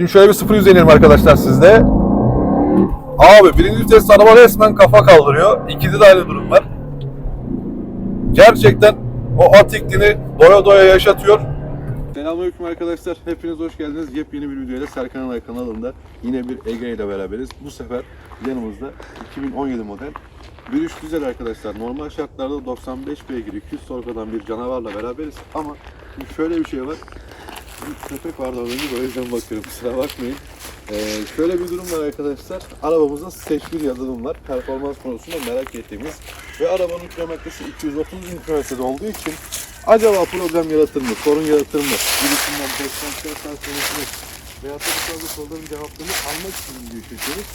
Şimdi şöyle bir sıfır yüz deneyelim arkadaşlar sizde. Abi birinci vites araba resmen kafa kaldırıyor. İkide de aynı durum var. Gerçekten o atikliğini doya doya yaşatıyor. Selamünaleyküm arkadaşlar. Hepiniz hoş geldiniz. Yepyeni bir videoyla Serkan Alay kanalında yine bir Ege ile beraberiz. Bu sefer yanımızda 2017 model bir üç güzel arkadaşlar. Normal şartlarda 95 beygir 200 torkadan bir canavarla beraberiz. Ama şöyle bir şey var. Bir köpek vardı az önce o yüzden bakıyorum kusura bakmayın. Ee, şöyle bir durum var arkadaşlar. Arabamızda 1 yazılım var. Performans konusunda merak ettiğimiz ve arabanın kilometresi 230 bin kilometrede olduğu için acaba problem yaratır mı, sorun yaratır mı? Gibisinden beklentiler tartışmasını veya da bu tarz soruların cevaplarını almak için video çekiyoruz.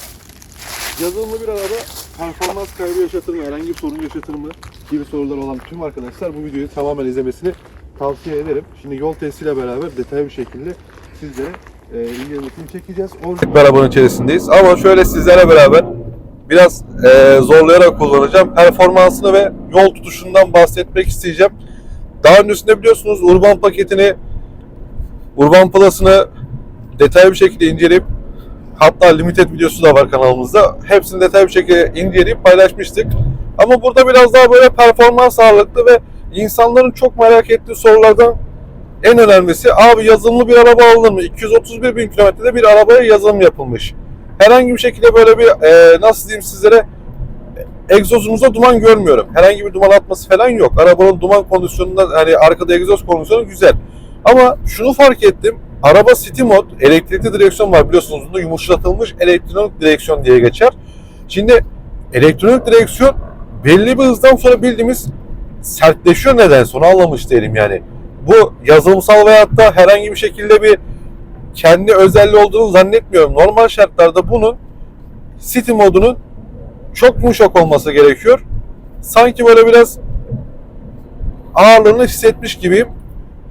Yazılımlı bir araba performans kaybı yaşatır mı, herhangi bir sorun yaşatır mı gibi sorular olan tüm arkadaşlar bu videoyu tamamen izlemesini tavsiye ederim. Şimdi yol testiyle beraber detaylı bir şekilde sizlere e, incelemesini çekeceğiz. Bir arabanın içerisindeyiz ama şöyle sizlere beraber biraz e, zorlayarak kullanacağım. Performansını ve yol tutuşundan bahsetmek isteyeceğim. Daha öncesinde biliyorsunuz Urban paketini, Urban Plus'ını detaylı bir şekilde inceleyip hatta limited videosu da var kanalımızda. Hepsini detaylı bir şekilde inceleyip paylaşmıştık. Ama burada biraz daha böyle performans ağırlıklı ve insanların çok merak ettiği sorulardan en önemlisi abi yazılımlı bir araba alınır mı? 231 bin kilometrede bir arabaya yazılım yapılmış. Herhangi bir şekilde böyle bir e, nasıl diyeyim sizlere egzozumuzda duman görmüyorum. Herhangi bir duman atması falan yok. Arabanın duman kondisyonunda hani arkada egzoz kondisyonu güzel. Ama şunu fark ettim. Araba City Mod elektrikli direksiyon var biliyorsunuz. Bunda yumuşatılmış elektronik direksiyon diye geçer. Şimdi elektronik direksiyon belli bir hızdan sonra bildiğimiz sertleşiyor nedense onu anlamış değilim yani. Bu yazılımsal veyahut da herhangi bir şekilde bir kendi özelliği olduğunu zannetmiyorum. Normal şartlarda bunun City modunun çok yumuşak olması gerekiyor. Sanki böyle biraz ağırlığını hissetmiş gibiyim.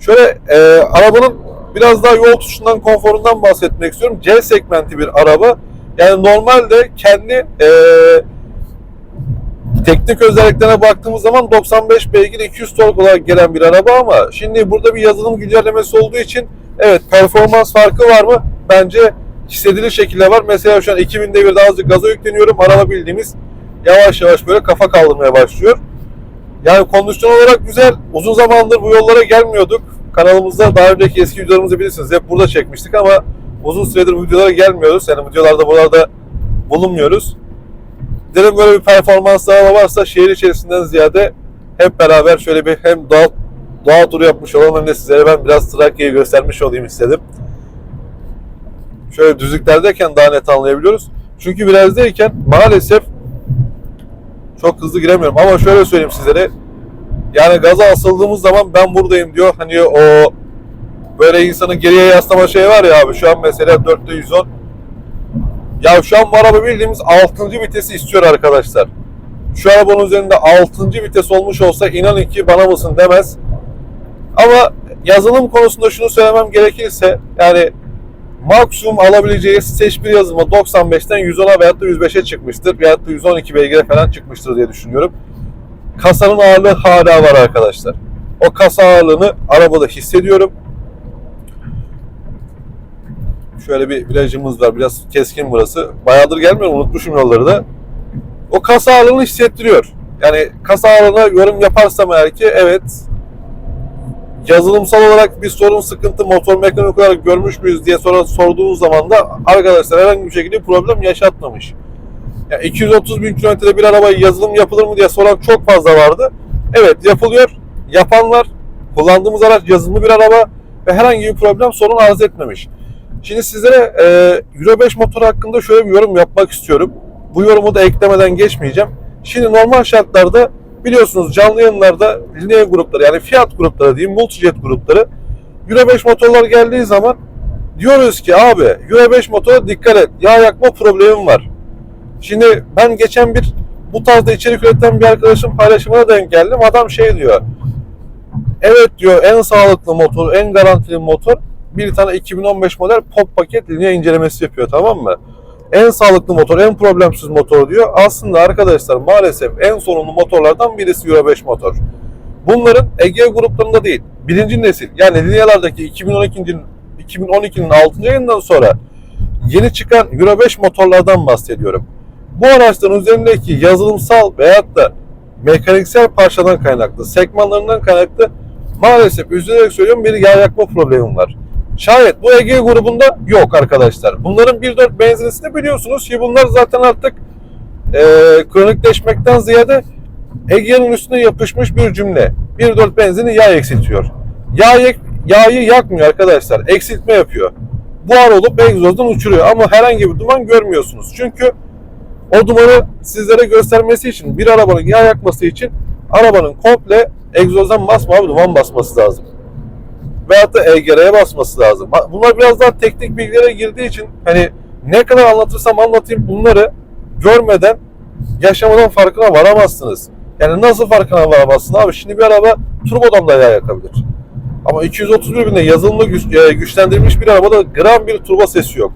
Şöyle e, arabanın biraz daha yol tutuşundan, konforundan bahsetmek istiyorum. C segmenti bir araba. Yani normalde kendi e, teknik özelliklerine baktığımız zaman 95 beygir 200 tork olarak gelen bir araba ama şimdi burada bir yazılım güncellemesi olduğu için evet performans farkı var mı? Bence hissedilir şekilde var. Mesela şu an 2000 devirde azıcık gaza yükleniyorum. Araba bildiğimiz yavaş yavaş böyle kafa kaldırmaya başlıyor. Yani kondisyon olarak güzel. Uzun zamandır bu yollara gelmiyorduk. Kanalımızda daha önceki eski videolarımızı bilirsiniz. Hep burada çekmiştik ama uzun süredir bu videolara gelmiyoruz. Yani videolarda buralarda bulunmuyoruz. Dedim böyle bir performans daha varsa şehir içerisinden ziyade hep beraber şöyle bir hem doğa, doğa turu yapmış olalım hem de sizlere ben biraz Trakya'yı göstermiş olayım istedim. Şöyle düzlüklerdeyken daha net anlayabiliyoruz. Çünkü virajdayken maalesef çok hızlı giremiyorum ama şöyle söyleyeyim sizlere. Yani gaza asıldığımız zaman ben buradayım diyor. Hani o böyle insanın geriye yaslama şey var ya abi şu an mesela 4'te 110 ya şu an bu araba bildiğimiz 6. vitesi istiyor arkadaşlar. Şu arabanın üzerinde 6. vites olmuş olsa inanın ki bana mısın demez. Ama yazılım konusunda şunu söylemem gerekirse yani maksimum alabileceği 1 yazılımı 95'ten 110'a veyahut da 105'e çıkmıştır. Veyahut da 112 beygire falan çıkmıştır diye düşünüyorum. Kasanın ağırlığı hala var arkadaşlar. O kasa ağırlığını arabada hissediyorum. Şöyle bir virajımız var. Biraz keskin burası. Bayağıdır gelmiyorum. Unutmuşum yolları da. O kasa ağırlığını hissettiriyor. Yani kasa ağırlığına yorum yaparsam eğer ki evet yazılımsal olarak bir sorun sıkıntı motor mekanik olarak görmüş müyüz diye sonra sorduğunuz zaman da arkadaşlar herhangi bir şekilde problem yaşatmamış. Yani 230 bin kilometrede bir araba yazılım yapılır mı diye soran çok fazla vardı. Evet yapılıyor. Yapanlar kullandığımız araç yazılımlı bir araba ve herhangi bir problem sorun arz etmemiş. Şimdi sizlere e, Euro 5 motor hakkında şöyle bir yorum yapmak istiyorum. Bu yorumu da eklemeden geçmeyeceğim. Şimdi normal şartlarda biliyorsunuz canlı yayınlarda lineer grupları yani Fiat grupları diyeyim, Multijet grupları Euro 5 motorlar geldiği zaman diyoruz ki abi Euro 5 motora dikkat et. Yağ yakma problemim var. Şimdi ben geçen bir bu tarzda içerik üreten bir arkadaşın paylaşımına denk geldim. Adam şey diyor. Evet diyor en sağlıklı motor, en garantili motor bir tane 2015 model pop paket linye incelemesi yapıyor tamam mı? En sağlıklı motor, en problemsiz motor diyor. Aslında arkadaşlar maalesef en sorunlu motorlardan birisi Euro 5 motor. Bunların Ege gruplarında değil. Birinci nesil yani linyalardaki 2012. 2012'nin 6. ayından sonra yeni çıkan Euro 5 motorlardan bahsediyorum. Bu araçların üzerindeki yazılımsal veyahut da mekaniksel parçadan kaynaklı, sekmanlarından kaynaklı maalesef üzülerek söylüyorum bir yağ yakma problemim var. Şayet bu Ege grubunda yok arkadaşlar. Bunların 1.4 benzinisini biliyorsunuz ki bunlar zaten artık e, kronikleşmekten ziyade Ege'nin üstüne yapışmış bir cümle. 1.4 benzini yağ eksiltiyor. Yağ yak- yağı yakmıyor arkadaşlar. Eksiltme yapıyor. Buhar olup egzozdan uçuruyor ama herhangi bir duman görmüyorsunuz. Çünkü o dumanı sizlere göstermesi için bir arabanın yağ yakması için arabanın komple egzozdan basma abi duman basması lazım. Veyahut da EGR'ye basması lazım. Bunlar biraz daha teknik bilgilere girdiği için hani ne kadar anlatırsam anlatayım bunları görmeden yaşamadan farkına varamazsınız. Yani nasıl farkına varamazsın abi? Şimdi bir araba turbodan da yakabilir. Ama 231 binde yazılımı güç, e, güçlendirilmiş bir arabada gram bir turbo sesi yok.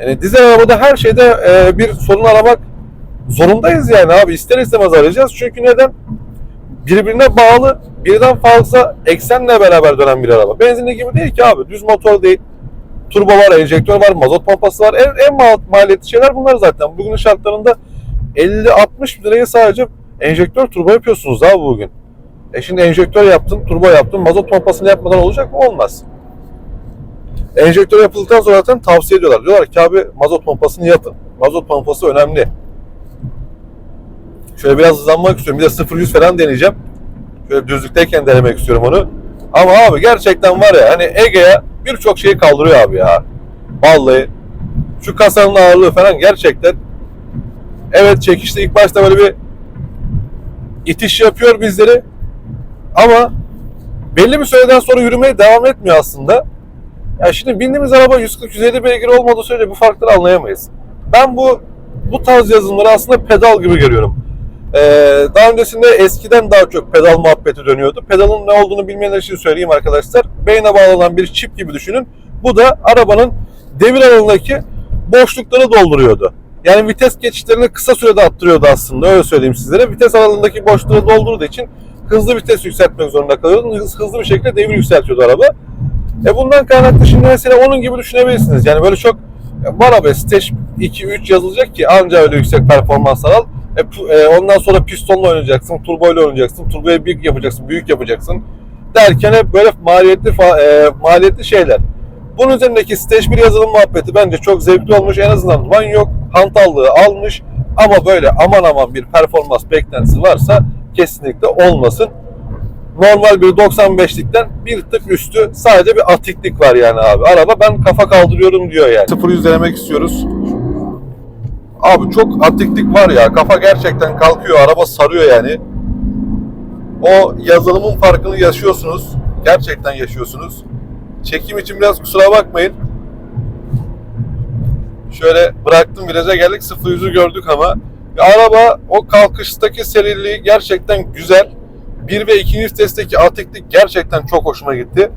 Yani dizel arabada her şeyde e, bir sorun aramak zorundayız yani abi. İster istemez arayacağız. Çünkü neden? Birbirine bağlı birden fazla eksenle beraber dönen bir araba. Benzinli gibi değil ki abi. Düz motor değil. Turbo var, enjektör var, mazot pompası var. En, en mal- maliyetli şeyler bunlar zaten. Bugünün şartlarında 50-60 liraya sadece enjektör turbo yapıyorsunuz abi bugün. E şimdi enjektör yaptın, turbo yaptın, mazot pompasını yapmadan olacak mı? Olmaz. Enjektör yapıldıktan sonra zaten tavsiye ediyorlar. Diyorlar ki abi mazot pompasını yapın. Mazot pompası önemli. Şöyle biraz hızlanmak istiyorum. Bir de 0-100 falan deneyeceğim. Şöyle düzlükteyken denemek istiyorum onu. Ama abi gerçekten var ya hani Ege'ye birçok şeyi kaldırıyor abi ya. Vallahi şu kasanın ağırlığı falan gerçekten evet çekişte ilk başta böyle bir itiş yapıyor bizleri ama belli bir süreden sonra yürümeye devam etmiyor aslında. Ya şimdi bindiğimiz araba 140-150 beygir olmadığı sürece bu farkları anlayamayız. Ben bu bu tarz yazılımları aslında pedal gibi görüyorum. Ee, daha öncesinde eskiden daha çok pedal muhabbeti dönüyordu. Pedalın ne olduğunu bilmeyenler için söyleyeyim arkadaşlar. Beyne bağlanan bir çip gibi düşünün. Bu da arabanın devir aralığındaki boşlukları dolduruyordu. Yani vites geçişlerini kısa sürede attırıyordu aslında öyle söyleyeyim sizlere. Vites aralığındaki boşluğu doldurduğu için hızlı vites yükseltmek zorunda kalıyordun. Hız- Hızlı bir şekilde devir yükseltiyordu araba. E bundan kaynaklı şimdi mesela onun gibi düşünebilirsiniz. Yani böyle çok araba Stage 2-3 yazılacak ki anca öyle yüksek performanslar al. E, e, ondan sonra pistonla oynayacaksın, turboyla oynayacaksın, turboyu büyük yapacaksın, büyük yapacaksın derken hep böyle maliyetli e, maliyetli şeyler. Bunun üzerindeki Stage 1 yazılım muhabbeti bence çok zevkli olmuş. En azından duman yok, hantallığı almış ama böyle aman aman bir performans beklentisi varsa kesinlikle olmasın normal bir 95'likten bir tık üstü sadece bir atiklik var yani abi. Araba ben kafa kaldırıyorum diyor yani. 0 denemek istiyoruz. Abi çok atiklik var ya. Kafa gerçekten kalkıyor. Araba sarıyor yani. O yazılımın farkını yaşıyorsunuz. Gerçekten yaşıyorsunuz. Çekim için biraz kusura bakmayın. Şöyle bıraktım viraja geldik. 0 yüzü gördük ama. Ya araba o kalkıştaki seriliği gerçekten güzel. 1 ve 2. testteki atiklik gerçekten çok hoşuma gitti.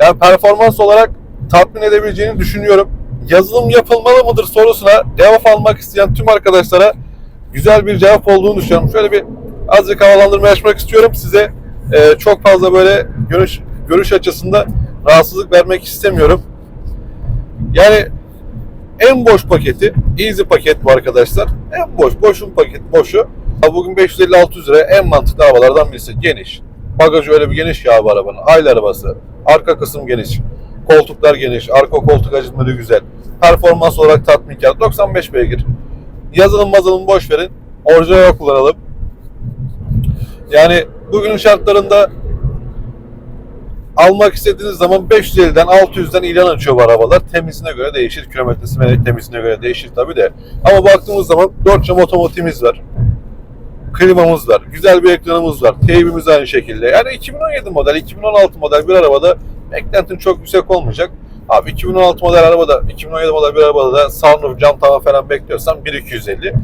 Yani performans olarak tatmin edebileceğini düşünüyorum. Yazılım yapılmalı mıdır sorusuna cevap almak isteyen tüm arkadaşlara güzel bir cevap olduğunu düşünüyorum. Şöyle bir azıcık havalandırma yaşamak istiyorum. Size e, çok fazla böyle görüş görüş açısında rahatsızlık vermek istemiyorum. Yani en boş paketi Easy paket bu arkadaşlar. En boş, boşun paket, boşu. Bugün 550-600 lira en mantıklı arabalardan birisi. Geniş. Bagajı öyle bir geniş ya bu arabanın. Aile arabası. Arka kısım geniş. Koltuklar geniş. Arka koltuk acıtmaları güzel. Performans olarak tatminkar. 95 beygir. Yazılım mazılım boş verin. Orijinal kullanalım. Yani bugünün şartlarında almak istediğiniz zaman 550'den 600'den ilan açıyor bu arabalar. Temizine göre değişir. Kilometresi ve temizine göre değişir tabi de. Ama baktığımız zaman 4 cam otomotivimiz var. Klimamız var. Güzel bir ekranımız var. Teybimiz aynı şekilde. Yani 2017 model, 2016 model bir arabada beklentin çok yüksek olmayacak. Abi 2016 model arabada, 2017 model bir arabada da sunroof, cam tavan falan bekliyorsan 1250.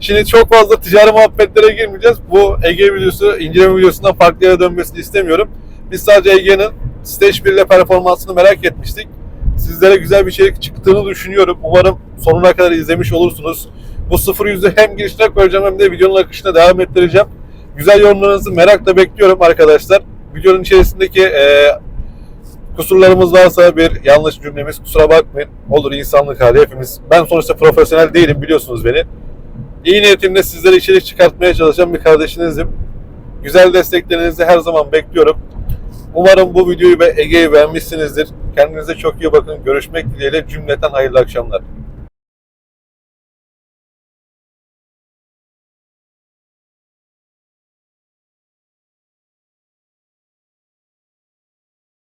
Şimdi çok fazla ticari muhabbetlere girmeyeceğiz. Bu Ege videosu, inceleme videosundan farklı yere dönmesini istemiyorum. Biz sadece Ege'nin Stage 1 ile performansını merak etmiştik. Sizlere güzel bir şey çıktığını düşünüyorum. Umarım sonuna kadar izlemiş olursunuz. Bu 0 yüzü hem girişine koyacağım hem de videonun akışına devam ettireceğim. Güzel yorumlarınızı merakla bekliyorum arkadaşlar. Videonun içerisindeki e, Kusurlarımız varsa bir yanlış cümlemiz kusura bakmayın. Olur insanlık hali hepimiz. Ben sonuçta profesyonel değilim biliyorsunuz beni. İyi niyetimle sizlere içerik çıkartmaya çalışan bir kardeşinizim. Güzel desteklerinizi her zaman bekliyorum. Umarım bu videoyu ve Ege'yi beğenmişsinizdir. Kendinize çok iyi bakın. Görüşmek dileğiyle cümleten hayırlı akşamlar.